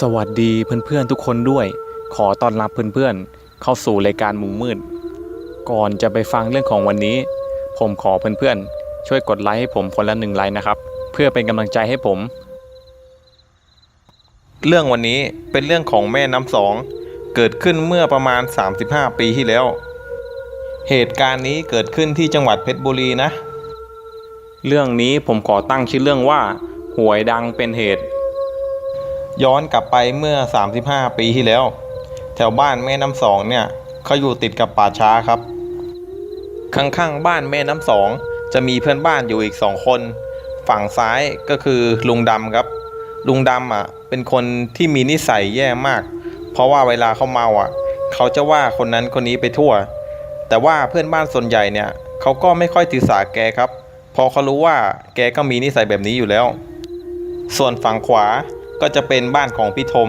สวัสดีเพื่อนๆทุกคนด้วย ขอต้อนรับเพื่อนๆ เข้าสู่รายการมุมมืด ก่อนจะไปฟังเรื่องของวันนี้ ผมขอเพื่อนๆ ช่วยกดไลค์ให้ผมคนละหนึ่งไลค์นะครับ เพื่อเป็นกำลังใจให้ผม เรื่องวันนี้เป็นเรื่องของแม่น้ำสอง เกิดขึ้นเมื่อประมาณ 35 ปีที่แล้ว เหตุการณ์นี้เกิดขึ้นที่จังหวัดเพชรบุรีนะ เรื่องนี้ผมขอตั้งชื่อเรื่องว่าหวยดังเป็นเหตุ ย้อนกลับไปเมื่อ 35 ปีที่แล้ว แถวบ้านแม่น้ำสองเนี่ยเขาอยู่ติดกับป่าช้าครับข้างๆบ้านแม่น้ำสองจะมีเพื่อนบ้านอยู่อีกสองคน ฝั่งซ้ายก็คือลุงดำครับ ลุงดำอะเป็นคนที่มีนิสัยแย่มาก เพราะว่าเวลาเขาเมาอะ เขาจะว่าคนนั้นคนนี้ไปทั่ว แต่ว่าเพื่อนบ้านส่วนใหญ่เนี่ยเขาก็ไม่ค่อยถือสาแกครับพราะเขารู้ว่าแกก็มีนิสัยแบบนี้อยู่แล้ว ส่วนฝั่งขวา ก็จะเป็นบ้านของพี่ธม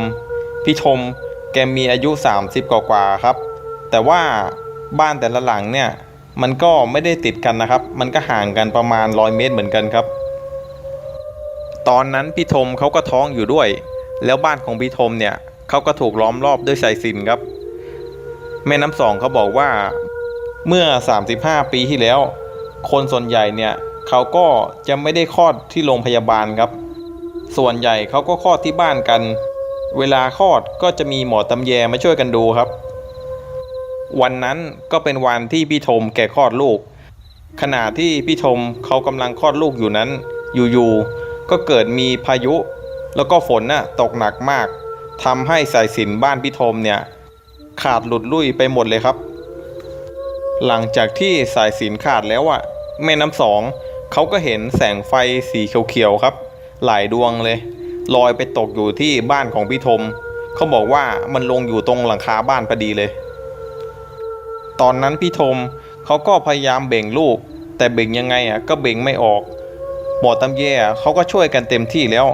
พี่ธมแกมีอายุ 30 กว่าๆครับ แต่ว่าบ้านแต่ละหลังเนี่ยมันก็ไม่ได้ติดกันนะครับ มันก็ห่างกันประมาณ 100 เมตรเหมือนกันครับ ตอนนั้นพี่ธมเขาก็ท้องอยู่ด้วย แล้วบ้านของพี่ธมเนี่ยเขาก็ถูกล้อมรอบด้วยสายสินครับ แม่น้ำสองเขาบอกว่าเมื่อ 35 ปีที่แล้ว คนส่วนใหญ่เนี่ยเขาก็จะไม่ได้คลอดที่โรงพยาบาลครับ ส่วนใหญ่เขาก็คลอดที่บ้านกัน เวลาคลอดก็จะมีหมอตำแยมาช่วยกันดูครับ วันนั้นก็เป็นวันที่พี่ธมแกคลอดลูก ขณะที่พี่ธมเขากำลังคลอดลูกอยู่นั้น อยู่ๆก็เกิดมีพายุ แล้วก็ฝนน่ะตกหนักมากทำให้สายสินบ้านพี่ธมเนี่ยขาดหลุดลุ่ยไปหมดเลยครับ หลังจากที่สายสินขาดแล้วอะแม่น้ำสองเขาก็เห็นแสงไฟสีเขียวๆครับ หลายดวงเลยลอยไปตกอยู่ที่บ้านของพี่ธมเขาบอกว่ามันลงอยู่ตรงหลังคาบ้านพอดีเลย ตอนนั้นพี่ธมเขาก็พยายามเบ่งลูก แต่เบ่งยังไงอะก็เบ่งไม่ออกหมอตำแย่เขาก็ช่วยกันเต็มที่แล้ว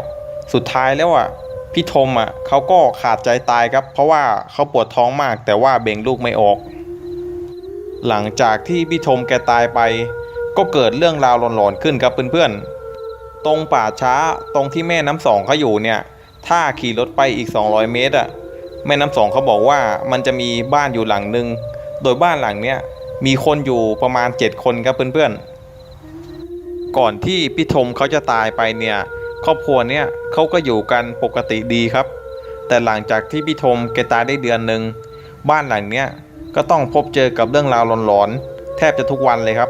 สุดท้ายแล้วอะพี่ธมอะเขาก็ขาดใจตายครับ เพราะว่าเขาปวดท้องมาก แต่ว่าเบ่งลูกไม่ออก หลังจากที่พี่ธมแกตายไป ก็เกิดเรื่องราวหลอนๆขึ้นครับเพื่อนๆ ตรงป่าช้าตรงที่แม่น้ำสองเขาอยู่เนี่ย ถ้าขี่รถไปอีก 200 เมตรอะแม่น้ำสองเขาบอกว่ามันจะมีบ้านอยู่หลังหนึ่งโดยบ้านหลังเนี้ยมีคนอยู่ประมาณ 7 คนครับเพื่อนๆ ก่อนที่พี่ธมเขาจะตายไปเนี่ยครอบครัวเนี่ยเขาก็อยู่กันปกติดีครับ แต่หลังจากที่พี่ธมแกตายได้เดือนหนึ่งบ้านหลังเนี้ยก็ต้องพบเจอกับเรื่องราวหลอนๆแทบจะทุกวันเลยครับ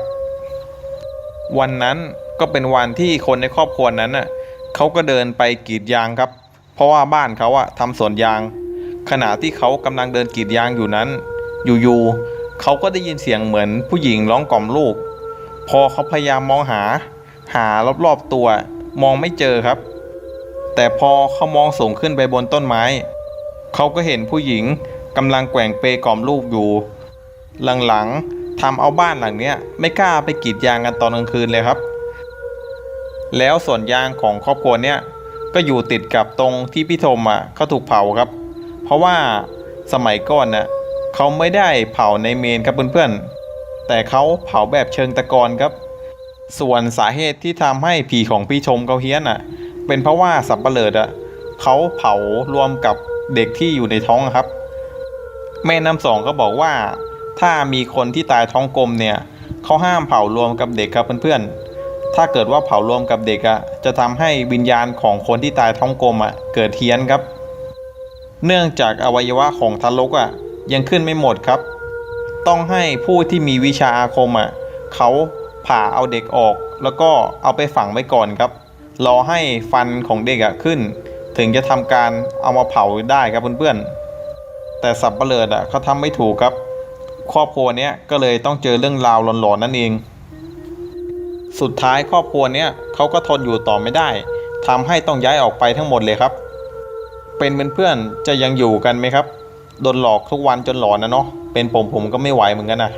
วันนั้น ก็เป็นวันที่คนในครอบครัวนั้นน่ะเขาก็เดินไปกรีดยางครับ เพราะว่าบ้านเขาอะทำสวนยาง ขณะที่เขากำลังเดินกรีดยางอยู่นั้น อยู่ๆเขาก็ได้ยินเสียงเหมือนผู้หญิงร้องกล่อมลูก พอเขาพยายามมองหา หารอบๆตัว มองไม่เจอครับ แต่พอเขามองสูงขึ้นไปบนต้นไม้ เขาก็เห็นผู้หญิงกำลังแกว่งเปกล่อมลูกอยู่ หลังๆทำเอาบ้านหลังเนี้ยไม่กล้าไปกรีดยางกันตอนกลางคืนเลยครับ แล้วส่วนยางของครอบครัวเนี้ยก็อยู่ติดกับตรงที่พี่ธมอะเขาถูกเผาครับ เพราะว่าสมัยก่อนน่ะเขาไม่ได้เผาในเมนครับเพื่อนๆแต่เขาเผาแบบเชิงตะกอนครับ ส่วนสาเหตุที่ทำให้ผีของพี่ชมเขาเฮี้ยนอะ เป็นเพราะว่าสับเปลืออะเขาเผารวมกับเด็กที่อยู่ในท้องครับ แม่น้ำสองก็บอกว่า ถ้ามีคนที่ตายท้องกลมเนี่ยเขาห้ามเผารวมกับเด็กครับเพื่อนๆ ถ้าเกิดว่าเผารวมกับเด็กอะ่ะจะทำให้วิญญาณของคนที่ตายท้องกลมอะ่ะเกิดเฮี้ยนครับ เนื่องจากอวัยวะของทารกอะ่ะยังขึ้นไม่หมดครับ ต้องให้ผู้ที่มีวิชาอาคมอะ่ะเขาผ่าเอาเด็กออก แล้วก็เอาไปฝังไว้ก่อนครับ รอให้ฟันของเด็กอะ่ะขึ้น ถึงจะทำการเอามาเผาได้ครับเพื่อนๆแต่สับเปลืออะเขาทำไม่ถูกครับ ครอบครัวเนี้ยก็เลยต้องเจอเรื่องราวหลอนๆนั่นเอง สุดท้ายครอบครัวเนี้ยเขาก็ทนอยู่ต่อไม่ได้ทำให้ต้องย้ายออกไปทั้งหมดเลยครับ เป็นเพื่อนๆจะยังอยู่กันไหมครับโดนหลอกทุกวันจนหลอนนะเนาะเป็นผมผมก็ไม่ไหวเหมือนกันนะ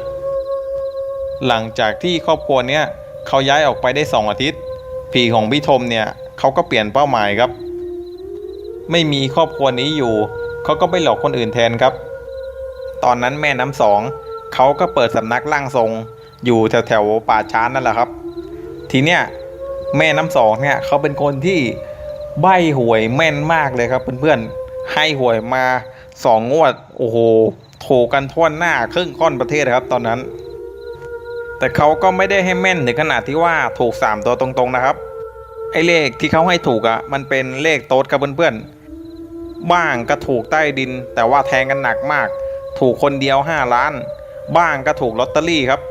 หลังจากที่ครอบครัวเนี้ยเขาย้ายออกไปได้สองอาทิตย์ ผีของพี่ธมเนี่ยเขาก็เปลี่ยนเป้าหมายครับ ไม่มีครอบครัวนี้อยู่ เขาก็ไปหลอกคนอื่นแทนครับ ตอนนั้นแม่น้ำสองเขาก็เปิดสำนักร่างทรง อยู่แถวแถวๆป่าช้านั่นแหละครับ ทีเนี้ยแม่น้ำสองเนี่ยเขาเป็นคนที่ใบหวยแม่นมากเลยครับเพื่อนๆให้หวยมาสองงวดโอ้โหถูกกันท่วหน้าครึ่งค่อนประเทศครับตอนนั้น แต่เขาก็ไม่ได้ให้แม่นถึงขนาดที่ว่าถูก 3 ตัวตรงๆนะครับ ไอ้เลขที่เขาให้ถูกอะ่ะมันเป็นเลขโต๊ดครับเพื่อนๆบ้างก็ถูกใต้ดิน แต่ว่าแทงกันหนักมาก ถูกคนเดียว 5 ล้าน บ้างก็ถูกลอตเตอรี่ครับ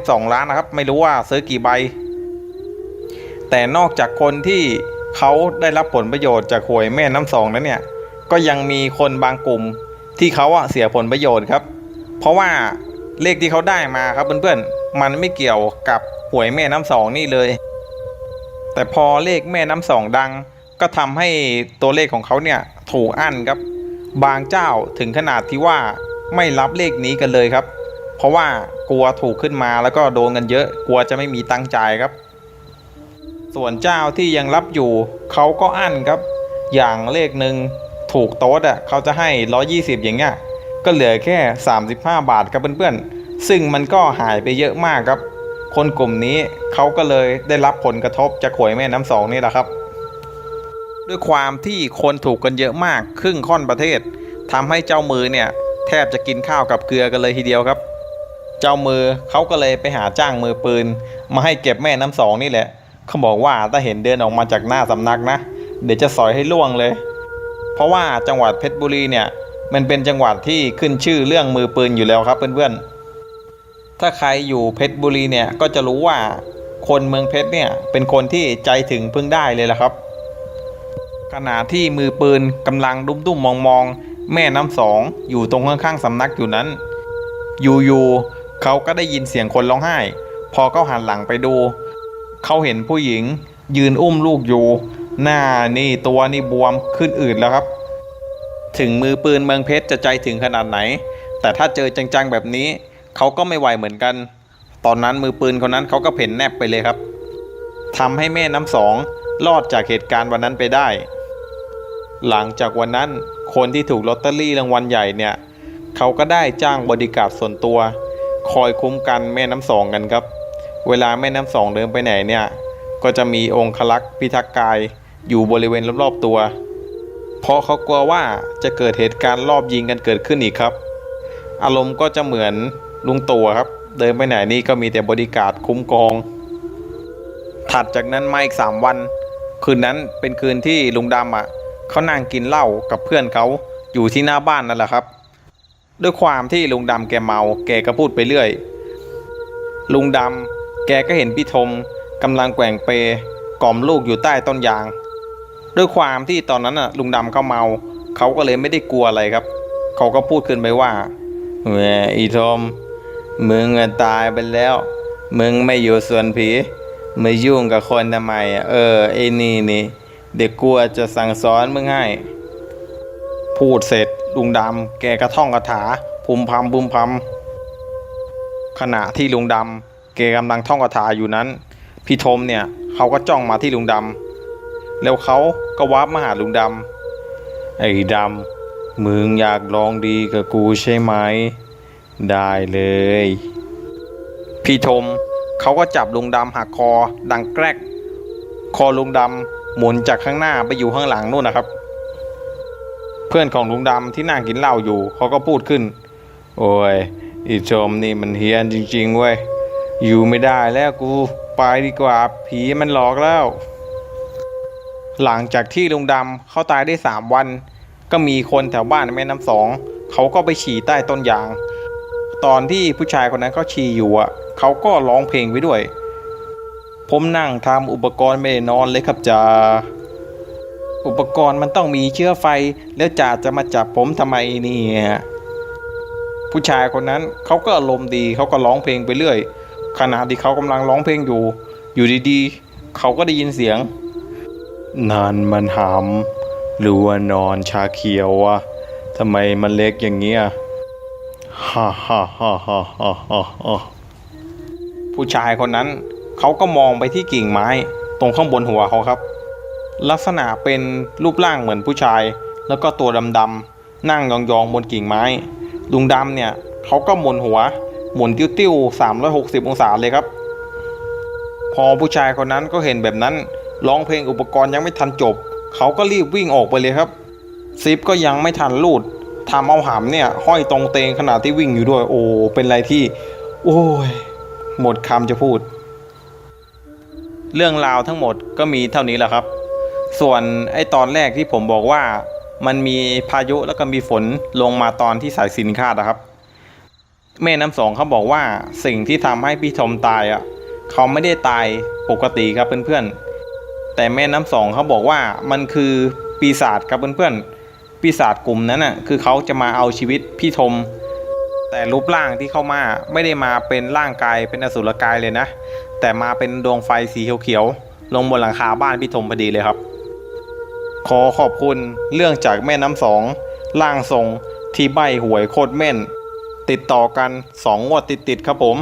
32 ล้านนะครับ ไม่รู้ว่าซื้อกี่ใบ แต่นอกจากคนที่เขาได้รับผลประโยชน์จากหวยแม่น้ำสองนั้นเนี่ย ก็ยังมีคนบางกลุ่มที่เขาอะเสียผลประโยชน์ครับ เพราะว่าเลขที่เขาได้มาครับเพื่อนๆ มันไม่เกี่ยวกับหวยแม่น้ำสองนี่เลย แต่พอเลขแม่น้ำสองดัง ก็ทำให้ตัวเลขของเขาเนี่ยถูกอั้นครับ บางเจ้าถึงขนาดที่ว่าไม่รับเลขนี้กันเลยครับ เพราะว่า กลัวถูกขึ้นมาแล้วก็โดนกันเยอะ กลัวจะไม่มีตังค์จ่ายครับ ส่วนเจ้าที่ยังรับอยู่เขาก็อั้นครับ อย่างเลขหนึ่งถูกโต๊ดอะเขาจะให้ 120 อย่างเงี้ยก็เหลือแค่ 35 บาทครับเพื่อนๆ ซึ่งมันก็หายไปเยอะมากครับ คนกลุ่มนี้เขาก็เลยได้รับผลกระทบจากหวยแม่น้ำสองนี่แหละครับ ด้วยความที่คนถูกกันเยอะมากครึ่งค่อนประเทศทำให้เจ้ามือเนี่ย แทบจะกินข้าวกับเกลือกันเลยทีเดียวครับ เจ้ามือเขาก็เลยไปหาจ้างมือปืน มาให้เก็บแม่น้ำสองนี่แหละเขาบอกว่าถ้าเห็นเดินออกมาจากหน้าสำนักนะ เดี๋ยวจะสอยให้ล่วงเลย เพราะว่าจังหวัดเพชรบุรีเนี่ย มันเป็นจังหวัดที่ขึ้นชื่อเรื่องมือปืนอยู่แล้วครับเพื่อนๆถ้าใครอยู่เพชรบุรีเนี่ยก็จะรู้ว่าคนเมืองเพชรเนี่ยเป็นคนที่ใจถึงพึ่งได้เลยละครับ ขณะที่มือปืนกำลังดุ้มดุมมองมองๆแม่น้ำสองอยู่ตรงข้างๆสำนักอยู่นั้น อยู่ๆ เขาก็ได้ยินเสียงคนร้องไห้ พอเขาหันหลังไปดู เขาเห็นผู้หญิง ยืนอุ้มลูกอยู่ หน้านี่ตัวนี่บวมขึ้นอืดแล้วครับ ถึงมือปืนเมืองเพชรจะใจถึงขนาดไหน แต่ถ้าเจอจังๆแบบนี้ เขาก็ไม่ไหวเหมือนกัน ตอนนั้นมือปืนคนนั้นเขาก็เพ่นแนบไปเลยครับทำให้แม่น้ำสองรอดจากเหตุการณ์วันนั้นไปได้ หลังจากวันนั้นคนที่ถูกลอตเตอรี่รางวัลใหญ่เนี่ย เขาก็ได้จ้างบริการดส่วนตัว คอยคุ้มกันแม่น้ำสองกันครับ เวลาแม่น้ำสองเดินไปไหนเนี่ย ก็จะมีองคลักษ์พิทักษ์กายอยู่บริเวณรอบๆตัว เพราะเขากลัวว่าจะเกิดเหตุการณ์รอบยิงกันเกิดขึ้นอีกครับ อารมณ์ก็จะเหมือนลุงตู่ครับ เดินไปไหนนี่ก็มีแต่บริการคุ้มกอง ถัดจากนั้นมาอีกสามวัน คืนนั้นเป็นคืนที่ลุงดำอะเขานั่งกินเหล้ากับเพื่อนเขาอยู่ที่หน้าบ้านนั่นแหละครับ ด้วยความที่ลุงดำแกเมา แกก็พูดไปเรื่อย ลุงดำแกก็เห็นพี่ธมกำลังแกว่งเปกล่อมลูกอยู่ใต้ต้นยาง ด้วยความที่ตอนนั้นน่ะลุงดำเขาเมา เขาก็เลยไม่ได้กลัวอะไรครับ เขาก็พูดขึ้นไปว่าแหมอีทอมมึงตายไปแล้ว มึงไม่อยู่ส่วนผีม่ยุ่งกับคนทำไมเออไอ้นี่นี่เด็กกลัวจะสั่งสอนมึงให้ พูดเสร็จลุงดำแกก็ท่องคาถาพุมพำพุมพำขณะที่ลุงดำแกกำลังท่องคาถาอยู่นั้น พี่ธมเนี่ยเขาก็จ้องมาที่ลุงดำแล้วเขาก็วาร์ปมาหาลุงดำไอ้ดำมึงอยากลองดีกับกูใช่ไหม ได้เลย พี่ธมเขาก็จับลุงดำหักคอดังแกรก คอลุงดำหมุนจากข้างหน้าไปอยู่ข้างหลังนู่นนะครับ เพื่อนของลุงดำที่นั่งกินเหล้าอยู่เขาก็พูดขึ้น โอ้ยอีชมนี่มันเฮียนจริงๆเว้ยอยู่ไม่ได้แล้วกูไปดีกว่าผีมันหลอกแล้ว หลังจากที่ลุงดำเขาตายได้สามวัน ก็มีคนแถวบ้านแม่น้ำสองเขาก็ไปฉี่ใต้ต้นยาง ตอนที่ผู้ชายคนนั้นเขาฉี่อยู่อะเขาก็ร้องเพลงไปด้วย ผมนั่งทำอุปกรณ์ไม่ได้นอนเลยครับจ่า อุปกรณ์มันต้องมีเชื้อไฟ แล้วจ่าจะมาจับผมทำไมเนี่ยผู้ชายคนนั้นเขาก็อารมณ์ดีเขาก็ร้องเพลงไปเรื่อย ขณะที่เขากำลังร้องเพลงอยู่ อยู่ดีๆ เขาก็ได้ยินเสียง นานมันหำหรือว่านอนชาเขียววะทำไมมันเล็กอย่างเงี้ยฮ่าฮ่าฮ่าฮ่าฮ่าฮ่าฮ่าผู้ชายคนนั้นเขาก็มองไปที่กิ่งไม้ ตรงข้างบนหัวเขาครับ ลักษณะเป็นรูปร่างเหมือนผู้ชาย แล้วก็ตัวดำๆนั่งยองๆบนกิ่งไม้ ลุงดำเนี่ยเขาก็หมุนหัว หมุนติ้วๆ360 องศาเลยครับ พอผู้ชายคนนั้นก็เห็นแบบนั้นร้องเพลงอุปกรณ์ยังไม่ทันจบ เขาก็รีบวิ่งออกไปเลยครับซิปก็ยังไม่ทันรูดทำเอาหามเนี่ย ห้อยตรงเตงขณะที่วิ่งอยู่ด้วย โอ้เป็นอะไรที่ โอ้ย หมดคำจะพูด เรื่องราวทั้งหมดก็มีเท่านี้แหละครับ ส่วนไอ้ตอนแรกที่ผมบอกว่ามันมีพายุแล้วก็มีฝนลงมาตอนที่สายสินคาดนะครับ แม่น้ำสองเขาบอกว่าสิ่งที่ทำให้พี่ทอมตายอะเขาไม่ได้ตายปกติครับเพื่อนๆแต่แม่น้ำสองเขาบอกว่ามันคือปีศาจครับเพื่อนๆปีศาจกลุ่มนั้นน่ะคือเขาจะมาเอาชีวิตพี่ทมแต่รูปร่างที่เข้ามาไม่ได้มาเป็นร่างกายเป็นอสุรกายเลยนะ แต่มาเป็นดวงไฟสีเขียวๆลงบนหลังคาบ้านพี่ทมพอดีเลยครับ ขอขอบคุณเรื่องจากแม่น้ำสองล่างทรงที่ใบหวยโคตรแม่น ติดต่อกันสองงวดติดๆครับผม